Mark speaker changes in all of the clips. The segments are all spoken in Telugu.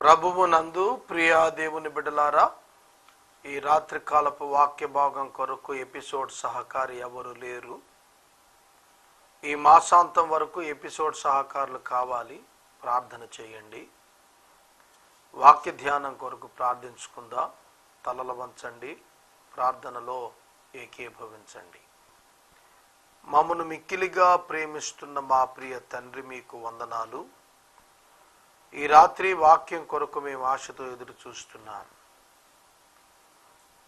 Speaker 1: ప్రభువు నందు ప్రియా దేవుని బిడ్డలారా ఈ రాత్రి కాలపు వాక్య భాగం కొరకు ఎపిసోడ్ సహకారి ఎవరు లేరు. ఈ మాసాంతం వరకు ఎపిసోడ్ సహకారులు కావాలి ప్రార్థన చేయండి. వాక్య ధ్యానం కొరకు ప్రార్థించుకుందా తలల వంచండి ప్రార్థనలో ఏకీభవించండి. మమ్మను మిక్కిలిగా ప్రేమిస్తున్న మా ప్రియ తండ్రి మీకు వందనాలు. ఈ రాత్రి వాక్యం కొరకు మేము ఆశతో ఎదురు చూస్తున్నాం.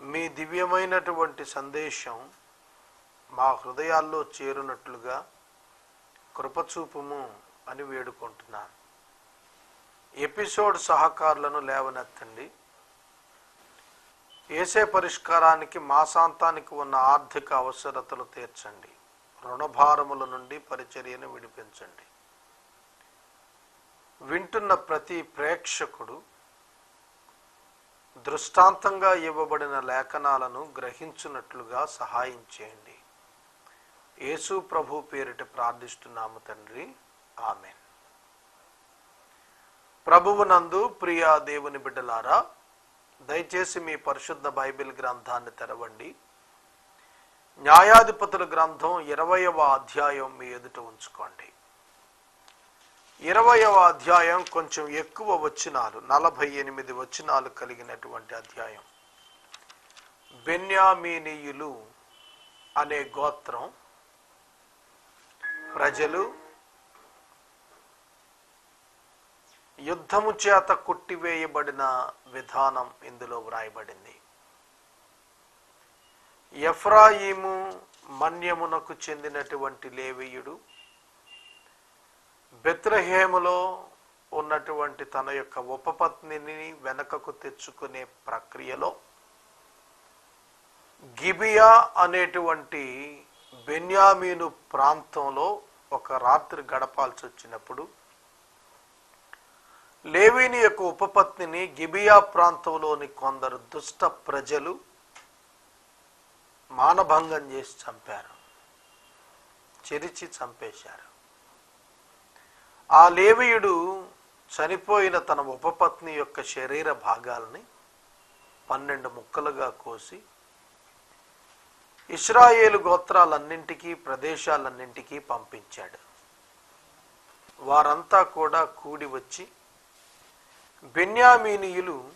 Speaker 1: మీ దివ్యమైనటువంటి సందేశం మా హృదయాల్లో చేరునట్లుగా కృపచూపుము అని వేడుకుంటున్నాను. ఎపిసోడ్ సహకారులను లేవనెత్తండి. ఏసే పరిష్కారానికి మాసాంతానికి ఉన్న ఆర్థిక అవసరతలు తీర్చండి. రుణభారముల నుండి పరిచర్యను విడిపించండి. వింటున్న ప్రతి ప్రేక్షకుడు దృష్టాంతంగా ఇవ్వబడిన లేఖనాలను గ్రహించున్నట్లుగా సహాయం చేయండి. యేసు ప్రభు పేరిట ప్రార్థిస్తున్నాము తండ్రి. ఆమెన్. ప్రభువు నందు ప్రియా దేవుని బిడ్డలారా దయచేసి మీ పరిశుద్ధ బైబిల్ గ్రంథాన్ని తెరవండి. న్యాయాధిపతుల గ్రంథం ఇరవయవ అధ్యాయం మీ ఎదుట ఉంచుకోండి. ఇరవయవ అధ్యాయం కొంచెం ఎక్కువ వచనాలు నలభై ఎనిమిది వచనాలు కలిగినటువంటి అధ్యాయం. బెన్యామీనీయులు అనే గోత్రం ప్రజలు యుద్ధము చేత కొట్టివేయబడిన విధానం ఇందులో వ్రాయబడింది. ఎఫ్రాయిము మన్యమునకు చెందినటువంటి లేవీయుడు బెత్రహేములో ఉన్నటువంటి తన యొక్క ఉపపత్నిని వెనకకు తెచ్చుకునే ప్రక్రియలో గిబియా అనేటువంటి బెన్యామీను ప్రాంతంలో ఒక రాత్రి గడపాల్సి వచ్చినప్పుడు లేవీని యొక్క ఉపపత్నిని గిబియా ప్రాంతంలోని కొందరు దుష్ట ప్రజలు మానభంగం చేసి చంపారు చెరిచి చంపేశారు. ఆ లేవీయుడు చనిపోయిన తన ఉపపత్ని యొక్క శరీర భాగాల్ని పన్నెండు ముక్కలుగా కోసి ఇస్రాయేలు గోత్రాలన్నింటికీ ప్రదేశాలన్నింటికీ పంపించాడు. వారంతా కూడా కూడి వచ్చి బెన్యామీనీయులు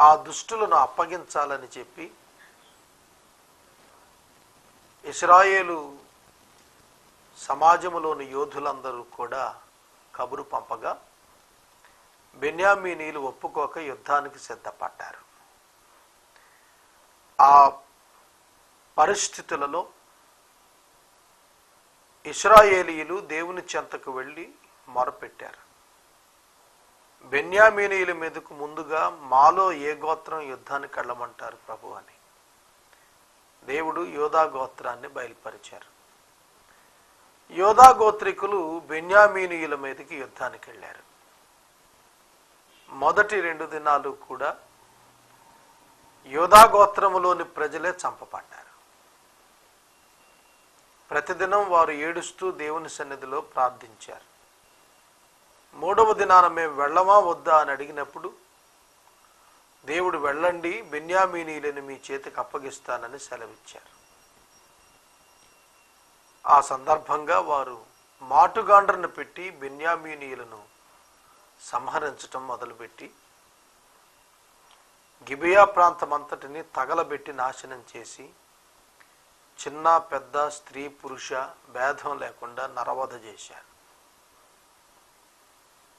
Speaker 1: ఆ దుష్టులను అప్పగించాలని చెప్పి ఇస్రాయేలు సమాజంలోని యోధులందరూ కూడా కబురు పంపగా బెన్యామీనీలు ఒప్పుకోక యుద్ధానికి సిద్ధపడ్డారు. ఆ పరిస్థితులలో ఇస్రాయేలీలు దేవుని చెంతకు వెళ్ళి మొరపెట్టారు. బెన్యామీనీయుల మీదకు ముందుగా మాలో ఏ గోత్రం యుద్ధానికి వెళ్ళమంటారు ప్రభు అని. దేవుడు యోధా గోత్రాన్ని బయలుపరిచారు. యోధా గోత్రికులు బెన్యామీనీయుల మీదకి యుద్ధానికి వెళ్ళారు. మొదటి రెండు దినాలు కూడా యోధా గోత్రములోని ప్రజలే చంపబడ్డారు. ప్రతిదినం వారు ఏడుస్తూ దేవుని సన్నిధిలో ప్రార్థించారు. మూడవ దినాన మేము వెళ్ళమా వద్దా అని అడిగినప్పుడు దేవుడు వెళ్ళండి బెన్యామీనీలను మీ చేతికి అప్పగిస్తానని సెలవిచ్చారు. ఆ సందర్భంగా వారు మాటుగాండ్రను పెట్టి బెన్యామీనీయులను సంహరించటం మొదలుపెట్టి గిబియా ప్రాంతం అంతటిని తగలబెట్టి నాశనం చేసి చిన్న పెద్ద స్త్రీ పురుష భేదం లేకుండా నరవధ చేశారు.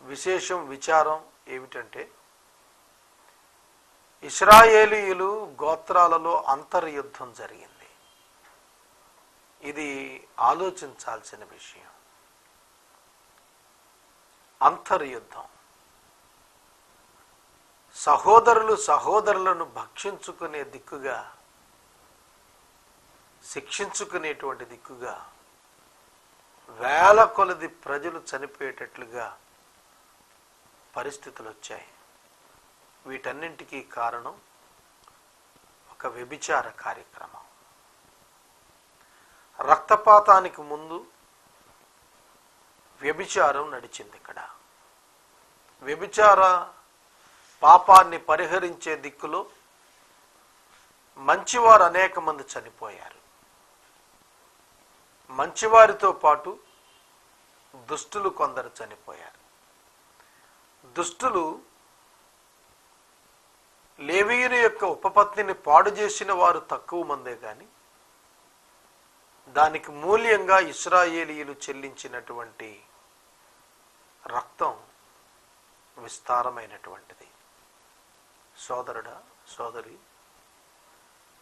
Speaker 1: విశేషం విచారం ఏమిటంటే ఇస్రాయేలీయులు గోత్రాలలో అంతర్యుద్ధం జరిగింది. ఇది ఆలోచించాల్సిన విషయం. అంతర్యుద్ధం. సహోదరులు సహోదరులను భక్షించుకునే దిక్కుగా శిక్షించుకునేటువంటి దిక్కుగా వేల కొలది ప్రజలు చనిపోయేటట్లుగా పరిస్థితులు వచ్చాయి వీటన్నింటికీ కారణం ఒక వ్యభిచార కార్యక్రమం. రక్తపాతానికి ముందు వ్యభిచారం నడిచింది ఇక్కడ. వ్యభిచార పాపాన్ని పరిహరించే దిక్కులో మంచివారు అనేక మంది చనిపోయారు. మంచివారితో పాటు దుష్టులు కొందరు చనిపోయారు. దుష్టులు లేవీయుని యొక్క ఉపపత్నిని పాడు చేసిన వారు తక్కువ మందే కానీ దానికి మూల్యంగా ఇస్రాయేలీలు చెల్లించినటువంటి రక్తం విస్తారమైనటువంటిది. సోదరుడా సోదరి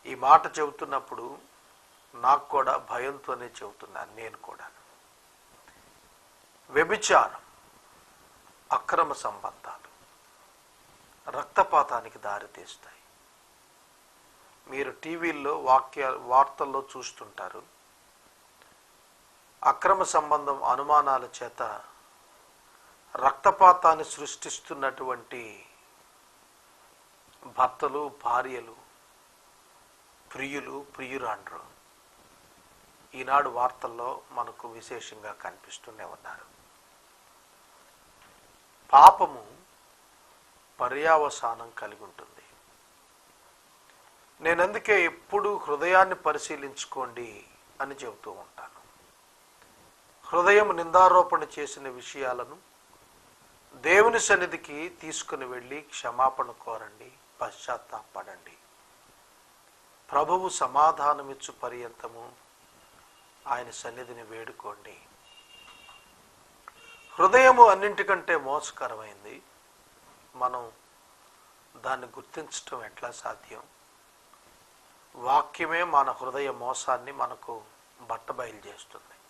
Speaker 1: ఈ మాట చెబుతున్నప్పుడు నాకు కూడా భయంతోనే చెబుతున్నాను నేను కూడా. వ్యభిచారం అక్రమ సంబంధాలు రక్తపాతానికి దారితీస్తాయి మీరు టీవీల్లో వాక్య వార్తల్లో చూస్తుంటారు. అక్రమ సంబంధం అనుమానాల చేత రక్తపాతాన్ని సృష్టిస్తున్నటువంటి భర్తలు భార్యలు ప్రియులు ప్రియురాండ్రు. ఈనాడు వార్తల్లో మనకు విశేషంగా కనిపిస్తూనే ఉన్నారు. పాపము పర్యావసానం కలిగి ఉంటుంది. నేను అందుకే ఎప్పుడు హృదయాన్ని పరిశీలించుకోండి అని చెబుతూ ఉంటాను. హృదయం నిందారోపణ చేసిన విషయాలను దేవుని సన్నిధికి తీసుకుని వెళ్ళి క్షమాపణ కోరండి పశ్చాత్తాపడండి ప్రభువు సమాధానమిచ్చు పర్యంతము ఆయన సన్నిధిని వేడుకోండి. హృదయము అన్నింటికంటే మోసకరమైంది. మనం దాన్ని గుర్తించటం ఎట్లా సాధ్యం? వాక్యమే మన హృదయ మోసాన్ని మనకు బట్టబయలు చేస్తుంది.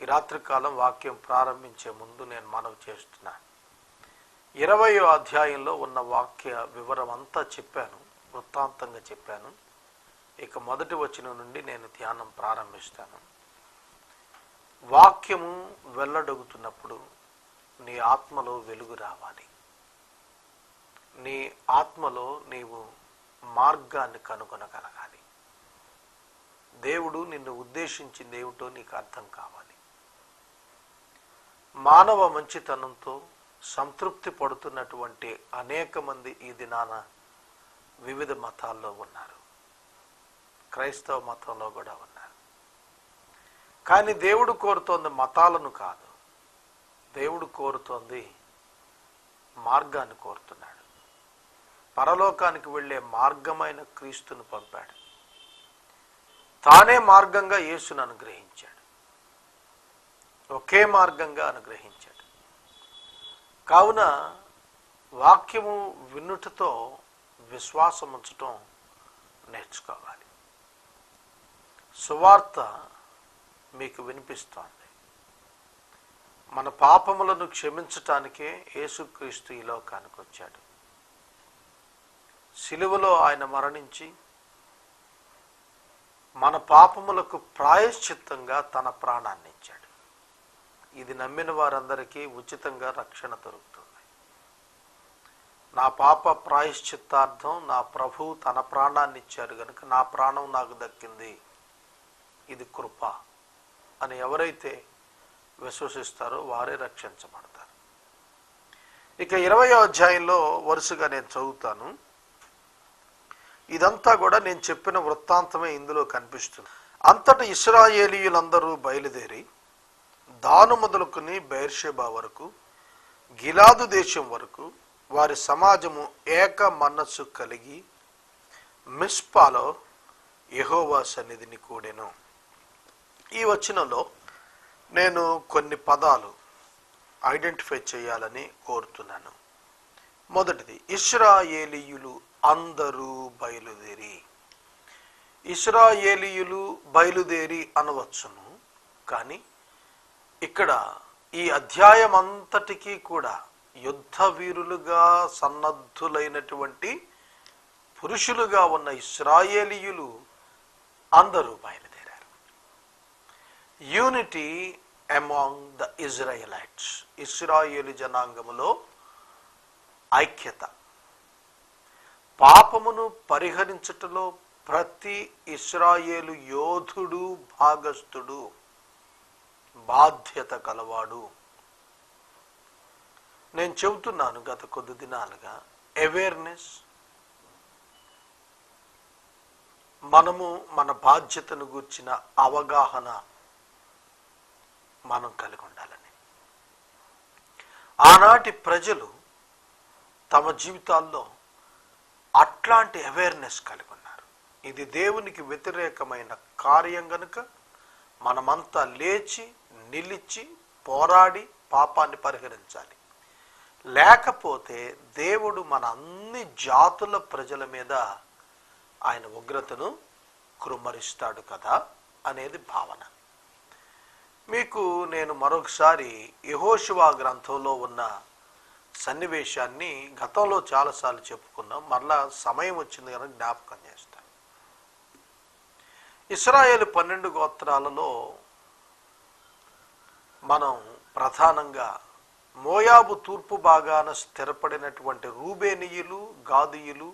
Speaker 1: ఈ రాత్రికాలం వాక్యం ప్రారంభించే ముందు నేను మనవి చేస్తున్నాను ఇరవయో అధ్యాయంలో ఉన్న వాక్య వివరం అంతా చెప్పాను వృత్తాంతంగా చెప్పాను. ఇక మొదటి వచనం నుండి నేను ధ్యానం ప్రారంభిస్తాను. వాక్యము వెళ్ళడొగుతున్నప్పుడు నీ ఆత్మలో వెలుగు రావాలి. నీ ఆత్మలో నీవు మార్గాన్ని కనుగొనగలగాలి. దేవుడు నిన్ను ఉద్దేశించింది ఏమిటో నీకు అర్థం కావాలి. మానవ మంచితనంతో సంతృప్తి పడుతున్నటువంటి అనేక మంది ఈ దినాన వివిధ మతాల్లో ఉన్నారు. క్రైస్తవ మతంలో కూడా ఉన్నారు. కానీ దేవుడు కోరుతోంది మతాలను కాదు. దేవుడు కోరుతోంది మార్గాన్ని కోరుతున్నాడు. పరలోకానికి వెళ్ళే మార్గమైన క్రీస్తును పంపాడు. తానే మార్గంగా యేసును అనుగ్రహించాడు. ఒకే మార్గంగా అనుగ్రహించాడు. కావున వాక్యము వినుటతో విశ్వాసం ఉంచటం నేర్చుకోవాలి. సువార్త మీకు వినిపిస్తోంది. మన పాపములను క్షమించటానికే యేసుక్రీస్తు ఈ లోకానికి వచ్చాడు. సిలువలో ఆయన మరణించి మన పాపములకు ప్రాయశ్చిత్తంగా తన ప్రాణాన్ని ఇచ్చాడు ఇది నమ్మిన వారందరికీ ఉచితంగా రక్షణ దొరుకుతుంది. నా పాప ప్రాయశ్చిత్తార్థం నా ప్రభు తన ప్రాణాన్ని ఇచ్చారు కనుక నా ప్రాణం నాకు దక్కింది. ఇది కృప అని ఎవరైతే విశ్వసిస్తారో వారే రక్షించబడతారు. ఇక ఇరవయో అధ్యాయంలో వరుసగా నేను చదువుతాను. ఇదంతా కూడా నేను చెప్పిన వృత్తాంతమే ఇందులో కనిపిస్తుంది. అంతటి ఇస్రాయేలీయులందరూ బయలుదేరి దాను మొదలుకుని బైర్షేబా వరకు గిలాదు దేశం వరకు వారి సమాజము ఏక మనస్సు కలిగి మిస్పాలో యహోవా సన్నిధిని కూడెను. ఈ వచనంలో నేను కొన్ని పదాలు ఐడెంటిఫై చేయాలని కోరుతున్నాను. మొదటిది ఇస్రాయేలీయులు అందరూ బయలుదేరి. ఇస్రాయేలీయులు బయలుదేరి అనవచ్చును కానీ ఇక్కడ ఈ అధ్యాయం అంతటికీ కూడా యుద్ధ వీరులుగా సన్నద్ధులైనటువంటి పురుషులుగా ఉన్న ఇస్రాయేలీయులు అందరూ బయలుదేరారు. యూనిటీ అమాంగ్ ద ఇజ్రాయలైట్స్ ఇస్రాయేలు జనాంగములో ఐక్యత. పాపమును పరిహరించటంలో ప్రతి ఇస్రాయేలు యోధుడు భాగస్థుడు. బాధ్యత కలవాడు. నేను చెబుతున్నాను గత కొద్ది దినాలుగా అవేర్నెస్ మనము మన బాధ్యతను గూర్చిన అవగాహన మనం కలిగి ఉండాలని. ఆనాటి ప్రజలు తమ జీవితాల్లో అట్లాంటి అవేర్నెస్ కలిగి ఉన్నారు. ఇది దేవునికి వ్యతిరేకమైన కార్యం గనుక మనమంతా లేచి నిలిచి పోరాడి పాపాన్ని పరిహరించాలి. లేకపోతే దేవుడు మన అన్ని జాతుల ప్రజల మీద ఆయన ఉగ్రతను కృమ్మరిస్తాడు కదా అనేది భావన. మీకు నేను మరొకసారి యహోశివా గ్రంథంలో ఉన్న సన్నివేశాన్ని గతంలో చాలాసార్లు చెప్పుకున్నాం. మరలా సమయం వచ్చింది కనుక జ్ఞాపకం చేస్తాను. ఇస్రాయేల్ పన్నెండు గోత్రాలలో మనం ప్రధానంగా మోయాబు తూర్పు భాగాన స్థిరపడినటువంటి రూబేనియులు గాదియులు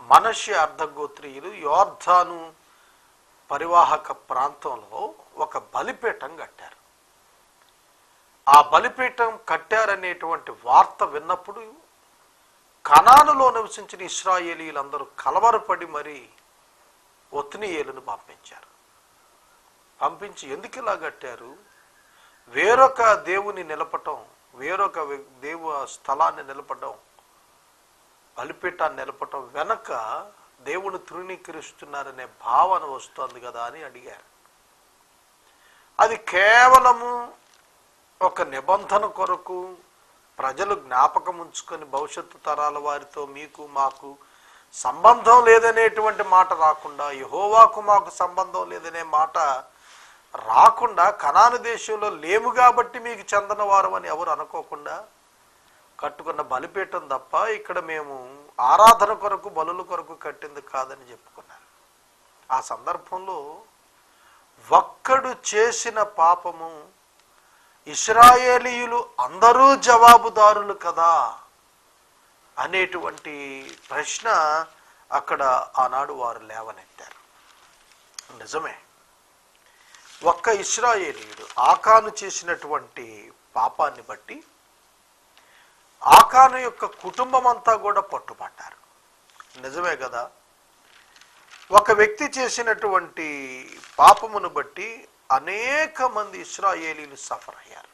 Speaker 1: మనష్య అర్ధగోత్రీయులు యోర్ధాను పరివాహక ప్రాంతంలో ఒక బలిపీఠం కట్టారు. ఆ బలిపీఠం కట్టారనేటువంటి వార్త విన్నప్పుడు కణానులో నివసించిన ఇస్రాయేలీలందరూ కలవరపడి మరి ఒత్నియేలును పంపించారు. పంపించి ఎందుకు ఇలా కట్టారు? వేరొక దేవుని నిలపటం వేరొక వ్య- దేవు స్థలాన్ని నిలపటం బలిపీఠాన్ని నిలపటం వెనక దేవుని తృణీకరిస్తున్నారనే భావన వస్తుంది కదా అని అడిగారు. అది కేవలము ఒక నిబంధన కొరకు ప్రజలు జ్ఞాపకం ఉంచుకొని భవిష్యత్తు తరాల వారితో మీకు మాకు సంబంధం లేదనేటువంటి మాట రాకుండా యహోవాకు మాకు సంబంధం లేదనే మాట రాకుండా కనాను దేశంలో లేము కాబట్టి మీకు చెందన వారం అని ఎవరు అనుకోకుండా కట్టుకున్న బలిపీఠం తప్ప ఇక్కడ మేము ఆరాధన కొరకు బలుల కొరకు కట్టింది కాదని చెప్పుకున్నారు. ఆ సందర్భంలో ఒక్కడు చేసిన పాపము ఇస్రాయేలీయులు అందరూ జవాబుదారులు కదా అనేటువంటి ప్రశ్న అక్కడ ఆనాడు వారు లేవనెత్తారు. నిజమే. ఒక్క ఇస్రాయేలీయుడు ఆకాను చేసినటువంటి పాపాన్ని బట్టి ఆకాను యొక్క కుటుంబం అంతా కూడా పట్టుబడ్డారు నిజమే కదా? ఒక వ్యక్తి చేసినటువంటి పాపమును బట్టి అనేక మంది ఇస్రాయేలీలు సఫర్ అయ్యారు.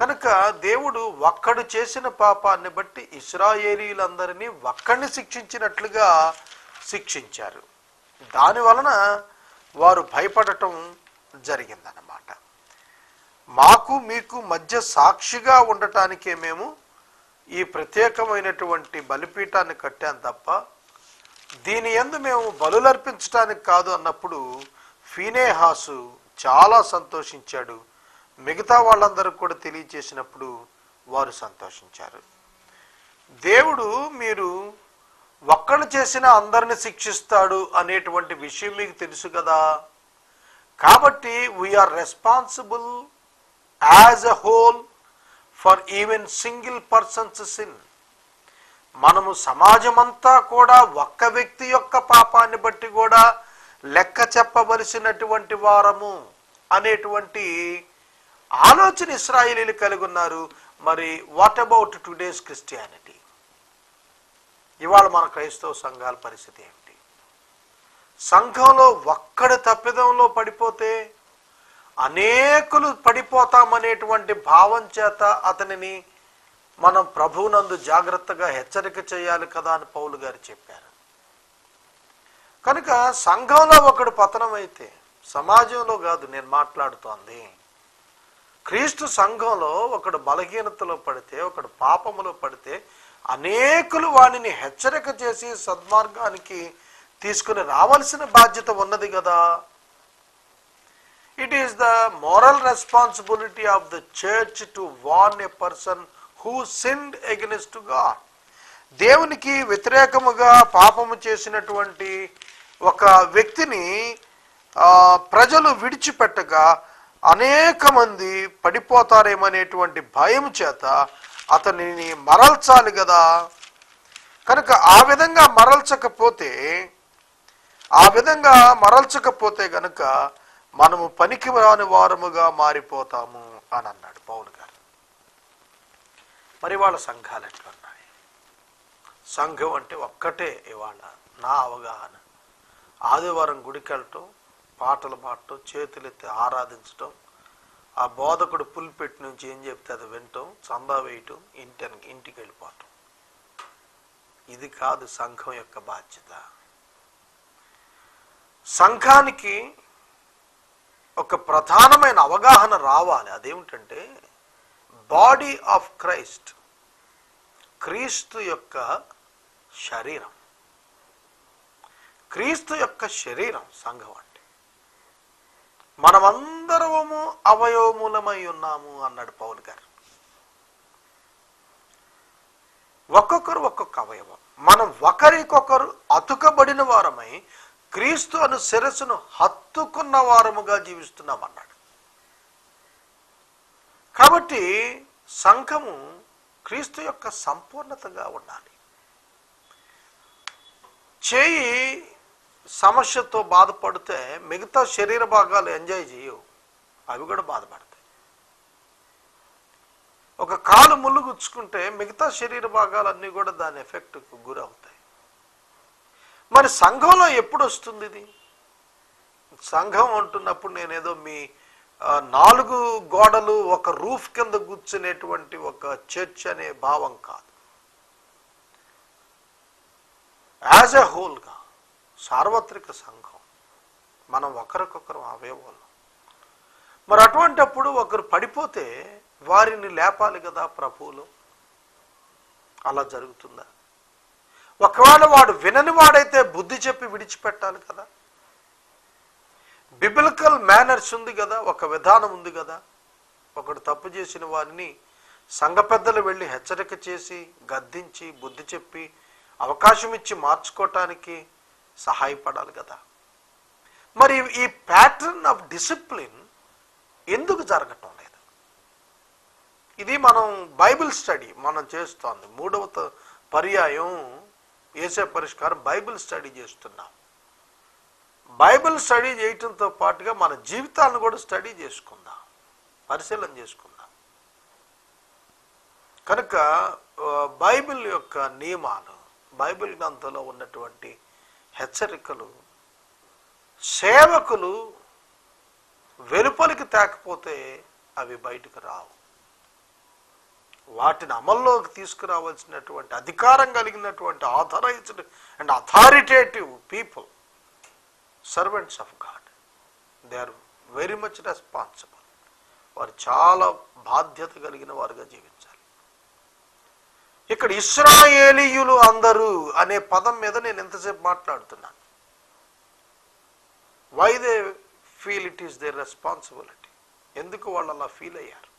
Speaker 1: కనుక దేవుడు ఒక్కడు చేసిన పాపాన్ని బట్టి ఇస్రాయేలీలందరినీ ఒక్కడిని శిక్షించినట్లుగా శిక్షించారు. దాని వలన వారు భయపడటం జరిగిందన్నమాట. మాకు మీకు మధ్య సాక్షిగా ఉండటానికే మేము ఈ ప్రత్యేకమైనటువంటి బలిపీఠాన్ని కట్టాం తప్ప దీని ఎందు మేము బలులర్పించడానికి కాదు అన్నప్పుడు ఫీనేహాసు చాలా సంతోషించాడు. మిగతా వాళ్ళందరూ కూడా తెలియచేసినప్పుడు వారు సంతోషించారు. దేవుడు మీరు ఒక్కడు చేసిన అందరిని శిక్షిస్తాడు అనేటువంటి విషయం మీకు తెలుసు కదా. కాబట్టి we are responsible as a whole for even single persons sin మనము సమాజమంతా కూడా ఒక్క వ్యక్తి యొక్క పాపాన్ని బట్టి కూడా లెక్క చెప్పవలసినటువంటి వారము అనేటువంటి ఆలోచన ఇస్రాయిలీలు కలిగి ఉన్నారు. మరి వాట్ అబౌట్ టుడేస్ క్రిస్టియానిటీ ఇవాళ మన క్రైస్తవ సంఘాల పరిస్థితి ఏమిటి? సంఘంలో ఒక్కడి తప్పిదంలో పడిపోతే అనేకులు పడిపోతామనేటువంటి భావం చేత అతనిని మనం ప్రభువునందు జాగ్రత్తగా హెచ్చరిక చేయాలి కదా అని పౌలు గారు చెప్పారు. కనుక సంఘంలో ఒకడు పతనం అయితే సమాజంలో కాదు నేను మాట్లాడుతోంది. క్రీస్తు సంఘంలో ఒకడు బలహీనతలో పడితే ఒకడు పాపములో పడితే అనేకులు వానిని హెచ్చరిక చేసి సద్మార్గానికి తీసుకుని రావాల్సిన బాధ్యత ఉన్నది కదా it is the moral responsibility of the church to warn a person who sinned against God. దేవునికి వ్యతిరేకముగా పాపము చేసినటువంటి ఒక వ్యక్తిని ప్రజలు విడిచిపెట్టగా అనేక మంది పడిపోతారేమనేటువంటి భయం చేత అతనిని మరల్చాలి కదా కనుక ఆ విధంగా మరల్చకపోతే ఆ విధంగా మరల్చకపోతే గనుక మనము పనికి రాని వారముగా మారిపోతాము అని అన్నాడు పౌలు గారు. మరి వాళ్ళ సంఘాలు ఎట్లున్నాయి? సంఘం అంటే ఒక్కటే ఇవాళ నా అవగాహన. ఆదివారం గుడికి వెళ్ళటం పాటలు పాడటం చేతులెత్తి ఆరాధించటం ఆ బోధకుడు పుల్పెట్ నుంచి ఏం చెప్తే అది వినటం చందా వేయటం ఇంటి ఇంటికి వెళ్ళిపోవటం. ఇది కాదు సంఘం యొక్క బాధ్యత. సంఘానికి ఒక ప్రధానమైన అవగాహన రావాలి. అదేమిటంటే బాడీ ఆఫ్ క్రైస్ట్ క్రీస్తు యొక్క శరీరం. క్రీస్తు యొక్క శరీరం సంఘం అంటే మనమందరము అవయవములమై ఉన్నాము అన్నాడు పౌల్ గారు. ఒక్కొక్కరు ఒక్కొక్క అవయవం. మనం ఒకరికొకరు అతుకబడిన వారమై క్రీస్తు అను శిరస్సును హత్తుకున్న వారముగా జీవిస్తున్నాం అన్నాడు. కాబట్టి సంఘము క్రీస్తు యొక్క సంపూర్ణతగా ఉండాలి. చేయి సమస్యతో బాధపడితే మిగతా శరీర భాగాలు ఎంజాయ్ చేయవు. అవి కూడా బాధపడతాయి. ఒక కాలు ముళ్ళు గుచ్చుకుంటే మిగతా శరీర భాగాలన్నీ కూడా దాని ఎఫెక్ట్కు గురవుతాయి. మరి సంఘంలో ఎప్పుడు వస్తుంది ఇది? సంఘం అంటున్నప్పుడు నేనేదో మీ నాలుగు గోడలు ఒక రూఫ్ కింద కూర్చునేటువంటి ఒక చర్చ్ అనే భావం కాదు. యాజ్ ఎ హోల్గా సార్వత్రిక సంఘం. మనం ఒకరికొకరు అవయవాళ్ళం మరి అటువంటప్పుడు ఒకరు పడిపోతే వారిని లేపాలి కదా ప్రభువులు? అలా జరుగుతుందా? ఒకవేళ వాడు వినని వాడైతే బుద్ధి చెప్పి విడిచిపెట్టాలి కదా? బిబిలికల్ మేనర్స్ ఉంది కదా ఒక విధానం ఉంది కదా. ఒకడు తప్పు చేసిన వారిని సంఘ పెద్దలు వెళ్ళి హెచ్చరిక చేసి గద్దించి బుద్ధి చెప్పి అవకాశం ఇచ్చి మార్చుకోవటానికి సహాయపడాలి కదా. మరి ఈ ప్యాటర్న్ ఆఫ్ డిసిప్లిన్ ఎందుకు జరగటం లేదు? ఇది మనం బైబిల్ స్టడీ మనం చేస్తోంది. మూడవ పర్యాయం వేసే పరిష్కారం బైబిల్ స్టడీ చేస్తున్నాం. బైబిల్ స్టడీ చేయటంతో పాటుగా మన జీవితాలను కూడా స్టడీ చేసుకుందాం. పరిశీలన చేసుకుందాం. కనుక బైబిల్ యొక్క నియమాలు బైబిల్ గ్రంథంలో ఉన్నటువంటి హెచ్చరికలు సేవకులు వెలుపలికి తేకపోతే అవి బయటకు రావు. వాటిని అమల్లోకి తీసుకురావాల్సినటువంటి అధికారం కలిగినటువంటి authorized and authoritative people servants of God they are very much responsible వారు చాలా బాధ్యత కలిగిన వారుగా జీవించాలి ఇక్కడ ఇస్రాయేలీయులు అందరూ అనే పదం మీద నేను ఎంతసేపు మాట్లాడుతున్నాను why they feel it is their responsibility ఎందుకు వాళ్ళు అలా ఫీల్ అయ్యారు?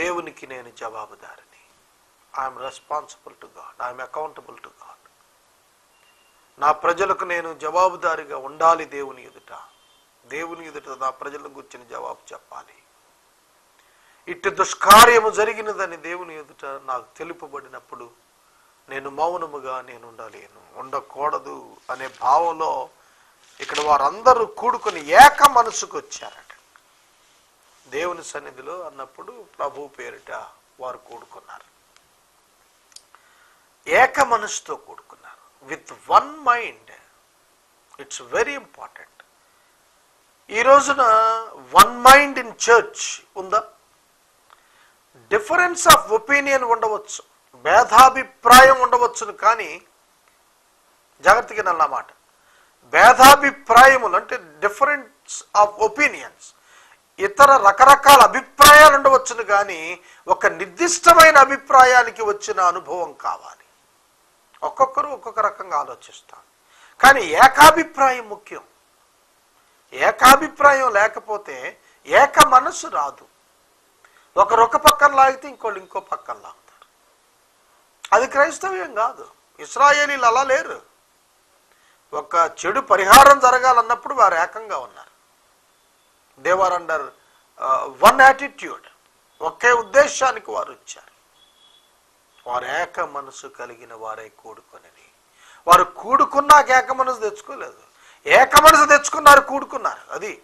Speaker 1: దేవునికి నేను జవాబుదారిని. I'm responsible to God I'm accountable to God నా ప్రజలకు నేను జవాబుదారిగా ఉండాలి దేవుని ఎదుట. దేవుని ఎదుట నా ప్రజలకు గుర్చిన జవాబు చెప్పాలి. ఇట్టి దుష్కార్యము జరిగినదని దేవుని ఎదుట నాకు తెలుపబడినప్పుడు నేను మౌనముగా నేను ఉండలేను ఉండకూడదు అనే భావంలో ఇక్కడ వారందరూ కూడుకొని ఏక మనసుకు వచ్చారట. దేవుని సన్నిధిలో అన్నప్పుడు ప్రభు పేరిట వారు కూడుకున్నారు. ఏక మనసుతో కూడుకున్నారు. With one mind it's very important ఈ రోజున వన్ మైండ్ ఇన్ చర్చ్ ఉందా? డిఫరెన్స్ ఆఫ్ ఒపీనియన్ ఉండవచ్చు భేదాభిప్రాయం ఉండవచ్చును కానీ జాగ్రత్తగా నల్ల మాట. భేదాభిప్రాయములు అంటే డిఫరెన్స్ ఆఫ్ ఒపీనియన్స్. ఇతర రకరకాల అభిప్రాయాలు ఉండవచ్చును కానీ ఒక నిర్దిష్టమైన అభిప్రాయానికి వచ్చిన అనుభవం కావాలి. ఒక్కొక్కరు ఒక్కొక్క రకంగా ఆలోచిస్తారు. కానీ ఏకాభిప్రాయం ముఖ్యం. ఏకాభిప్రాయం లేకపోతే ఏక మనసు రాదు. ఒకరు ఒక పక్కన లాగితే ఇంకోళ్ళు ఇంకో పక్కన లాగుతారు. అది క్రైస్తవ్యం కాదు. ఇస్రాయేలీలు అలా లేరు. ఒక చెడు పరిహారం జరగాలన్నప్పుడు వారు ఏకంగా ఉన్నారు. They were under one attitude ఒకే ఉద్దేశానికి వారు వచ్చారు. వారు ఏక మనసు కలిగిన వారే కూడుకొనిది వారు కూడుకున్నాక ఏక మనసు తెచ్చుకోలేదు. ఏక మనసు తెచ్చుకున్నారు కూడుకున్నారు. అది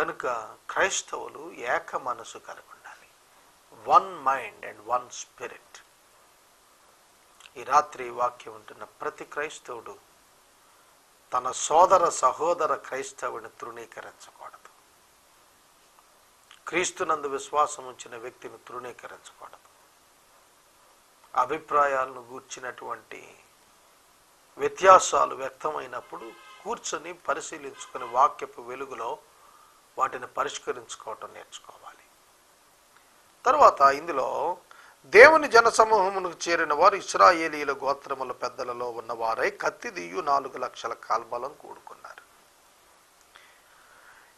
Speaker 1: కనుక క్రైస్తవులు ఏక మనసు కలిగి ఉండాలి one mind and one spirit ఈ రాత్రి వాక్యం ఉంటున్న ప్రతి క్రైస్తవుడు తన సోదర సహోదర క్రైస్తవుని తృణీకరించకూడదు. క్రీస్తునందు విశ్వాసం ఉంచిన వ్యక్తిని తృణీకరించకూడదు. అభిప్రాయాలను గూర్చినటువంటి వ్యత్యాసాలు వ్యక్తమైనప్పుడు కూర్చొని పరిశీలించుకుని వాక్యపు వెలుగులో వాటిని పరిష్కరించుకోవటం నేర్చుకోవాలి. తర్వాత ఇందులో దేవుని జనసమూహమునకు చేరిన వారు ఇస్రాయేలీల గోత్రముల పెద్దలలో ఉన్నవారై కత్తి దియ్యు నాలుగు లక్షల కాల్బలం కూడుకున్నారు.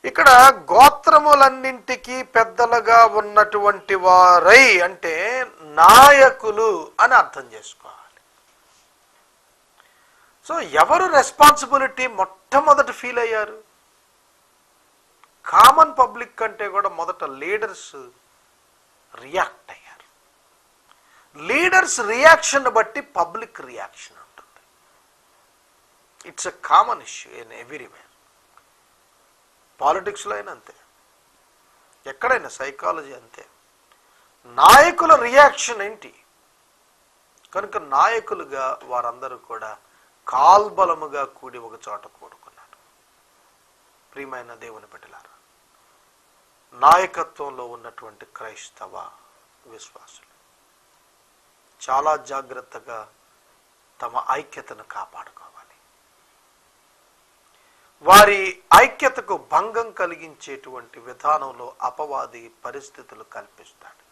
Speaker 1: ఇక్కడ గోత్రములన్నింటికి పెద్దలుగా ఉన్నటువంటి వారై అంటే నాయకులు అని అర్థం చేసుకోవాలి. సో ఎవరు రెస్పాన్సిబిలిటీ మొట్టమొదటి ఫీల్ అయ్యారు? కామన్ పబ్లిక్ కంటే కూడా మొదట లీడర్స్ రియాక్ట్ అయ్యారు. లీడర్స్ రియాక్షన్ బట్టి పబ్లిక్ రియాక్షన్ ఉంటుంది. It's a common issue in everywhere పాలిటిక్స్లో అయినా అంతే. ఎక్కడైనా సైకాలజీ అంతే. నాయకుల రియాక్షన్ ఏంటి? కనుక నాయకులుగా వారందరూ కూడా కాల్బలముగా కూడి ఒక చోట కూడుకున్నారు. ప్రియమైన దేవుని బిడ్డలారా నాయకత్వంలో ఉన్నటువంటి క్రైస్తవ విశ్వాసులు చాలా జాగ్రత్తగా తమ ఐక్యతను కాపాడుకోవాలి. వారి ఐక్యతకు భంగం కలిగించేటువంటి విధానంలో అపవాది పరిస్థితులు కల్పిస్తాడు.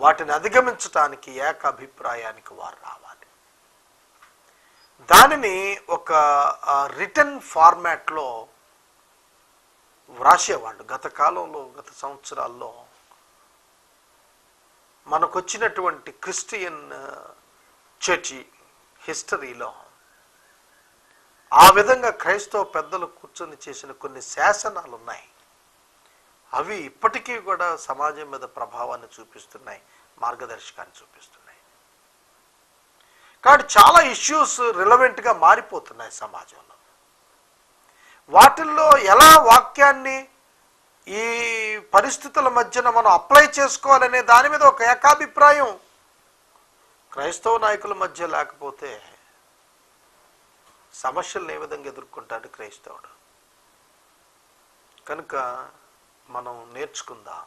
Speaker 1: వాటిని అధిగమించటానికి ఏకాభిప్రాయానికి వారు రావాలి. దానిని ఒక రిటర్న్ ఫార్మాట్లో వ్రాసేవాళ్ళు. గత కాలంలో గత సంవత్సరాల్లో మనకొచ్చినటువంటి క్రిస్టియన్ చర్చి హిస్టరీలో ఆ విధంగా క్రైస్తవ పెద్దలు కూర్చొని చేసిన కొన్ని శాసనాలు ఉన్నాయి అవి ఇప్పటికీ కూడా సమాజం మీద ప్రభావాన్ని చూపిస్తున్నాయి మార్గదర్శకాన్ని చూపిస్తున్నాయి. కాబట్టి చాలా ఇష్యూస్ రిలవెంట్గా మారిపోతున్నాయి సమాజంలో. వాటిల్లో ఎలా వాక్యాన్ని ఈ పరిస్థితుల మధ్యన మనం అప్లై చేసుకోవాలనే దాని మీద ఒక ఏకాభిప్రాయం క్రైస్తవ నాయకుల మధ్య లేకపోతే సమస్యలను ఏ విధంగా ఎదుర్కొంటాడు క్రైస్తవుడు? కనుక మనం నేర్చుకుందాం.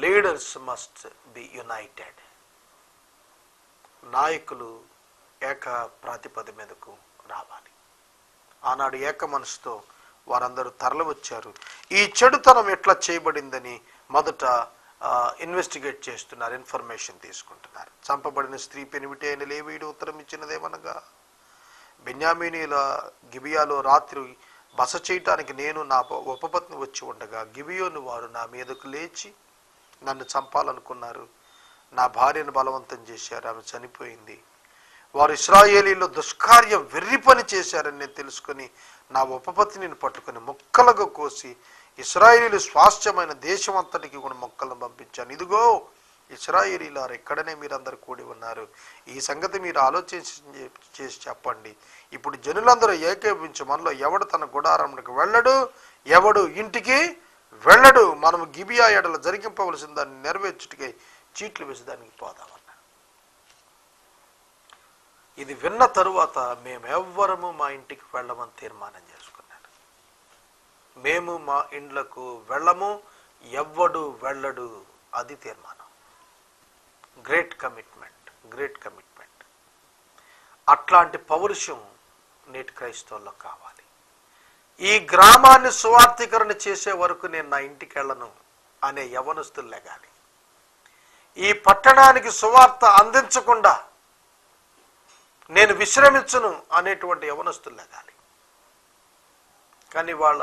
Speaker 1: Leaders must be united. నాయకులు ఏక ప్రాతిపది మీదకు రావాలి. ఆనాడు ఏక మనసుతో వారందరూ తరలి వచ్చారు ఈ చెడుతనం ఎట్లా చేయబడిందని మొదట ఇన్వెస్టిగేట్ చేస్తున్నారు ఇన్ఫర్మేషన్ తీసుకుంటున్నారు. చంపబడిన స్త్రీ పెనిమిటి అయిన లేవీడు ఉత్తరం ఇచ్చినదేమనగా బెన్యామినీల గిబియాలో రాత్రి బస చేయటానికి నేను నా ఉపపత్ని వచ్చి ఉండగా గిబియోను వారు నా మీదకు లేచి నన్ను చంపాలనుకున్నారు. నా భార్యను బలవంతం చేశారు. ఆమె చనిపోయింది. వారు ఇస్రాయేలీలో దుష్కార్యం వెర్రి పని చేశారని నేను తెలుసుకొని నా ఉపపత్నిని పట్టుకుని మొక్కలుగా కోసి ఇస్రాయేలీలు స్వాస్థ్యమైన దేశం అంతటికి కూడా మొక్కలను పంపించాను. ఇదిగో ఇస్రాయేలీలారు ఎక్కడనే మీరందరూ కూడి ఉన్నారు. ఈ సంగతి మీరు ఆలోచించి చేసి చెప్పండి. ఇప్పుడు జనులందరూ ఏకేపించి మనలో ఎవడు తన గుడారంకి వెళ్ళడు ఎవడు ఇంటికి వెళ్ళడు? మనం గిబియా ఎడల జరిగింపవలసిన దాన్ని నెరవేర్చుటికై చీట్లు వేసి దానికి పోదామని ఇది విన్న తరువాత మేమెవ్వరము మా ఇంటికి వెళ్ళమని తీర్మానం చేసుకున్నాను మేము మా ఇండ్లకు వెళ్ళము ఎవ్వడు వెళ్ళడు అది తీర్మానం. గ్రేట్ కమిట్మెంట్ గ్రేట్ కమిట్మెంట్ అట్లాంటి పౌరుషం నేటి క్రైస్తవుల్లో కావాలి. ఈ గ్రామాన్ని సువార్థీకరణ చేసే వరకు నేను నా ఇంటికి వెళ్ళను అనే యవనస్తులు లెగాలి. ఈ పట్టణానికి సువార్త అందించకుండా నేను విశ్రమించను అనేటువంటి యవనస్తులు లెగాలి కానీ వాళ్ళ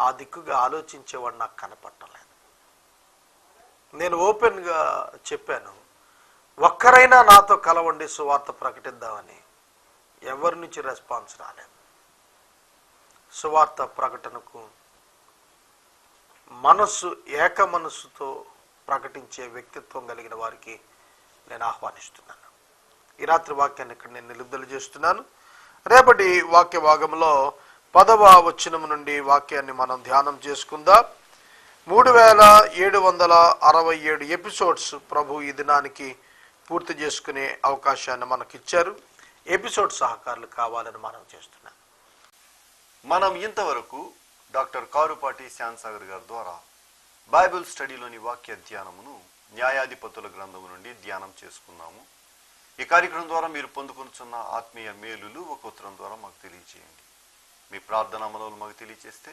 Speaker 1: ఆ దిక్కుగా ఆలోచించేవాడు నాకు కనపట్టలేదు నేను ఓపెన్గా చెప్పాను ఒక్కరైనా నాతో కలవండి సువార్త ప్రకటిద్దామని. ఎవరి నుంచి రెస్పాన్స్ రాలేదు. సువార్త ప్రకటనకు మనస్సు ఏక మనస్సుతో ప్రకటించే వ్యక్తిత్వం కలిగిన వారికి నేను ఆహ్వానిస్తున్నాను. ఈ రాత్రి వాక్యాన్ని ఇక్కడ నేను నిలుపుదల చేస్తున్నాను. రేపటి వాక్య భాగంలో పదవ వచనం నుండి వాక్యాన్ని మనం ధ్యానం చేసుకుందాం. మూడు వేల ఏడు వందల అరవై ఏడు ఎపిసోడ్స్ ప్రభు ఈ దినానికి పూర్తి చేసుకునే అవకాశాన్ని మనకిచ్చారు. ఎపిసోడ్ సహకారులు కావాలని మనం చేస్తున్నాం.
Speaker 2: మనం ఇంతవరకు డాక్టర్ కారుపాటి శ్యాన్సాగర్ గారి ద్వారా బైబిల్ స్టడీలోని వాక్య ధ్యానమును న్యాయాధిపతుల గ్రంథము నుండి ధ్యానం చేసుకున్నాము. ఈ కార్యక్రమం ద్వారా మీరు పొందుకొనుచున్న ఆత్మీయ మేలులు ఒక ఉత్తరం ద్వారా మాకు తెలియజేయండి మీ ప్రార్థన మనవులు మాకు తెలియజేస్తే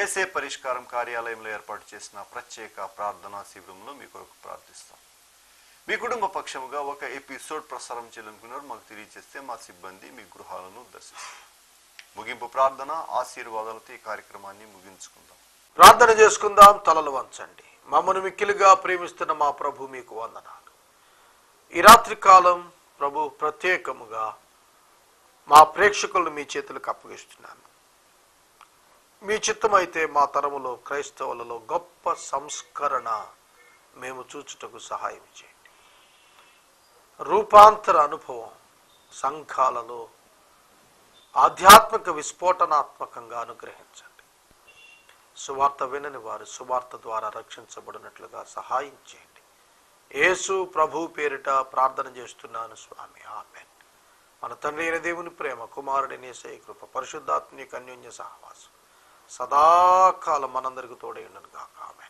Speaker 2: ఏసే పరిష్కారం కార్యాలయంలో ఏర్పాటు చేసిన ప్రత్యేక ప్రార్థనా శిబిరంలో మీ కొరకు ప్రార్థిస్తాం. మీ కుటుంబ పక్షముగా ఒక ఎపిసోడ్ ప్రసారం చేయాలనుకున్నారు మాకు తెలియజేస్తే మా సిబ్బంది మీ గృహాలను దర్శిస్తారు. ముగింపు ప్రార్థన ఆశీర్వాదాలతో ఈ కార్యక్రమాన్ని ముగించుకుందాం.
Speaker 1: ప్రార్థన చేసుకుందాం తలలు వంచండి. మమ్మను మిక్కిలుగా ప్రేమిస్తున్న మా ప్రభు మీకు వందనాలు. ఈ రాత్రి కాలం ప్రభు ప్రత్యేకముగా మా ప్రేక్షకులను మీ చేతులకు అప్పగిస్తున్నాను. మీ చిత్తమైతే మా తరములో క్రైస్తవులలో గొప్ప సంస్కరణ మేము చూచుటకు సహాయం చేయండి. రూపాంతర అనుభవం సంఘాలలో ఆధ్యాత్మిక విస్ఫోటనాత్మకంగా అనుగ్రహించండి. సువార్త వినని వారు సువార్త ద్వారా రక్షించబడినట్లుగా సహాయం చేయండి. యేసు ప్రభు పేరిట ప్రార్థన చేస్తున్నాను స్వామి. ఆమె మన తండ్రి అయిన దేవుని ప్రేమ కుమారుడిని యేసయ్య కృప పరిశుద్ధాత్మీయ అన్యోన్య సహవాసం సదాకాలం మనందరికి తోడే ఉండను కాక ఆమె